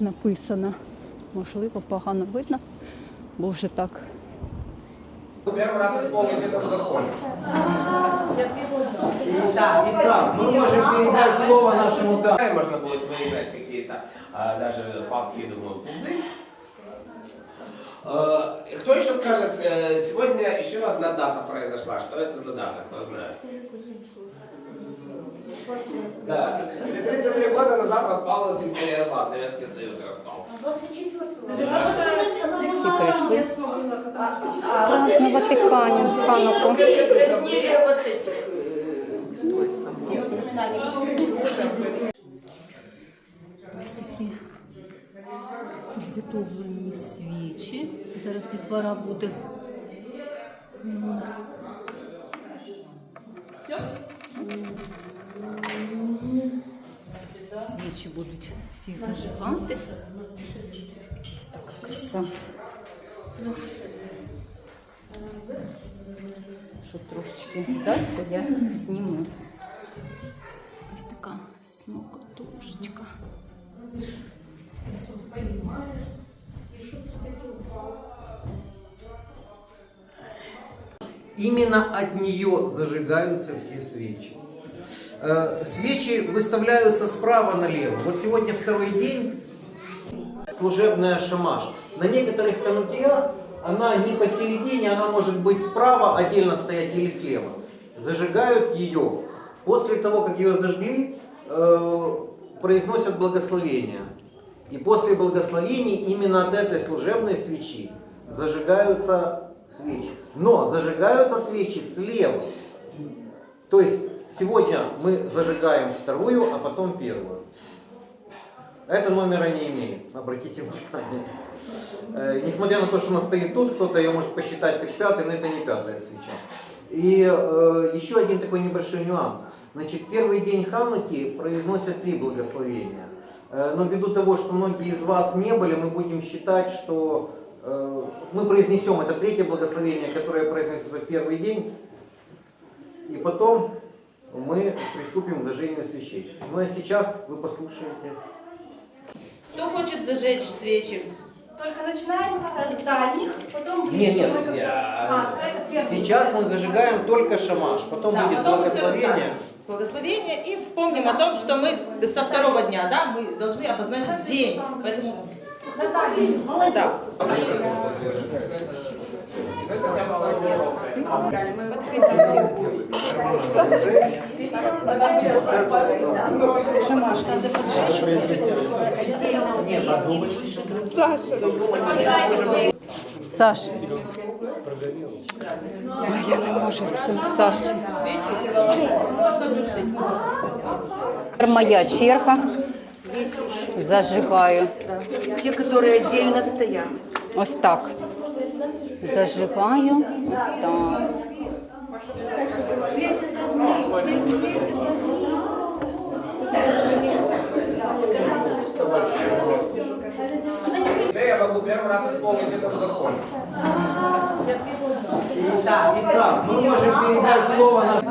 написано. Можливо, погано видно, бо вже так. Первый раз исполнить этот закон. Да, итак, мы можем передать слово нашему да. И Можно будет выиграть какие-то а, даже сладкие, думаю, пузы. Э, Кто еще скажет, э, сегодня еще одна дата произошла. Что это за дата, кто знает? Да. Ледниця припада назад розпалась імперія зла, Совєтський Союз розпав. 24-го. пришли. Класс на Ватикане, Паноку. Ось такі підготовлені свічі. Зараз дітвора буде. Все? Свічі будуть всі зажигати. Ось така краса. Що трошечки вдасться, я зніму. Ось така смокотушечка. Именно от нее зажигаются все свечи. Э, Свечи выставляются справа налево. Вот сегодня второй день служебная шамаш. На некоторых канутиях она не посередине, она может быть справа, отдельно стоять или слева. Зажигают ее. После того, как ее зажгли, э, произносят благословение. И после благословений именно от этой служебной свечи зажигаются свечи. Но зажигаются свечи слева. То есть сегодня мы зажигаем вторую, а потом первую. Это номера не имеет, обратите внимание. Э, Несмотря на то, что она стоит тут, кто-то ее может посчитать как пятый, но это не пятая свеча. И э, еще один такой небольшой нюанс. Значит, первый день Хануки произносят три благословения. Э, но ввиду того, что многие из вас не были, мы будем считать, что э, мы произнесем это третье благословение, которое произносится в первый день, и потом мы приступим к зажжению свечей. Ну а сейчас вы послушаете. Кто хочет зажечь свечи? Только начинаем с дальних, потом Нет, ближе. нет, Мы как- я- А. Сейчас мы зажигаем только шамаш, потом Да, будет потом благословение. Благословение и вспомним о том, что мы с- со второго дня, да, мы должны обозначить день. Поэтому, Наталья, молодец. да. Саш. Ой, я не можу з цим Саш. Моя черга. Зажигаю. Те, которые отдельно стоят. Ось так. Зажигаю. Ось так. Теперь я могу первый раз исполнить этот закон. Да, итак, мы можем передать слово нашему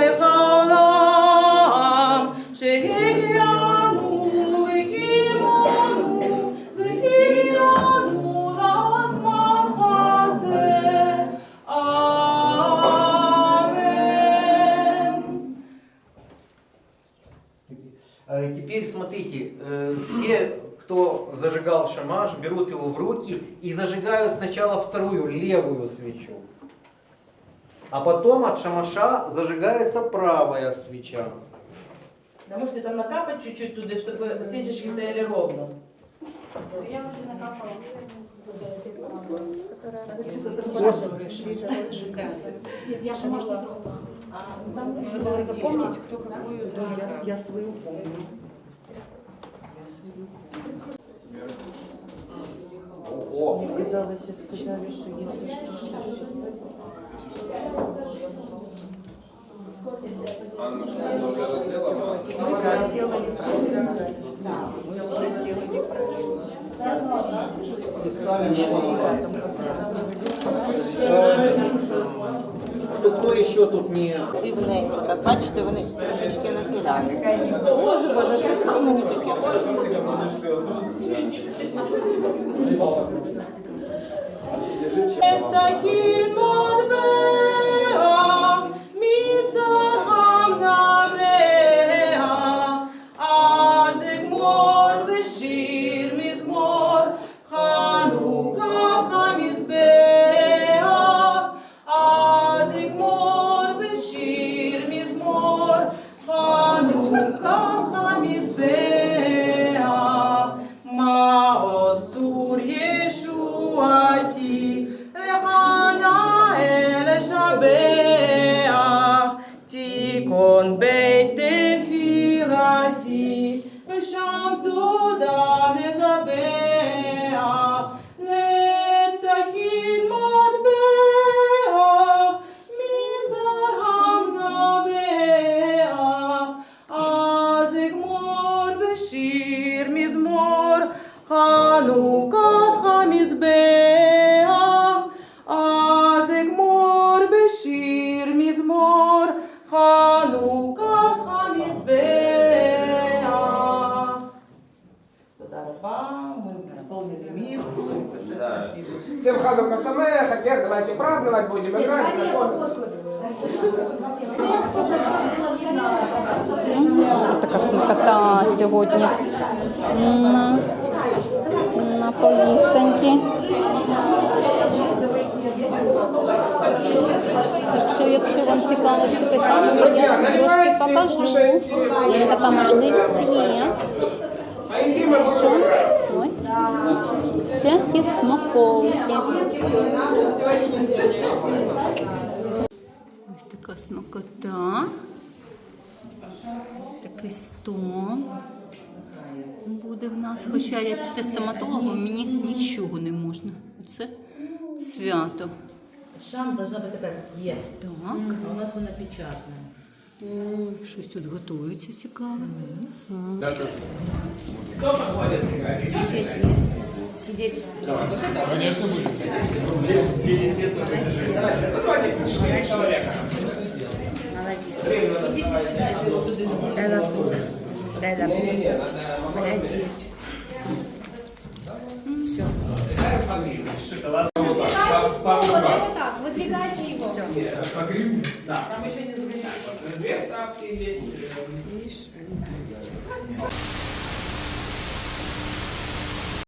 Теперь смотрите, э, все, кто зажигал шамаш, берут его в руки и зажигают сначала вторую, левую свечу. А потом от шамаша зажигается правая свеча. Да можете там накапать чуть-чуть туда, чтобы свечечки стояли ровно. Я уже накапала. Нет, я сама что Надо было запомнить, кто какую зажигает. Я, я свою помню. Мне казалось, и сказали, что если что, Анна, ты уже разлила масло? Мы все сделали правильно. Мы все сделали правильно. хто і що тут ні. Рівненько, так бачите, вони трошечки нахиляються. Боже, боже, що це мені таке? Такі модбеах, міцарам на веах, а зимор беші. חנוכת המזבח, אז אגמור בשיר מזמור, חנוכת המזבח. תודה רבה, мы исполнили мицу. Да. Спасибо. Всем Ханука Самех, а теперь давайте праздновать будем, играть, законы. Це така смакота сьогодні на, на поїстаньки. Якщо, якщо вам цікаво, що таке там, то Друзья, я трошки наливайте, покажу. кушайте. Є така можливість є. А иди мы будем играть. Ось всякі смаколики. Ось така смакота. Такий стол Буде в нас. Хоча я після стоматолога мені нічого не можна. Це свято. Шам должна быть такая, как есть. Так, А у нас она печатная. щось тут готується цікаве. Кто подходит играть? Сидеть. Сидеть. Давайте, четыре человека. Дай надо Молодец. Все. так, выдвигайте его. Там еще не Две ставки есть.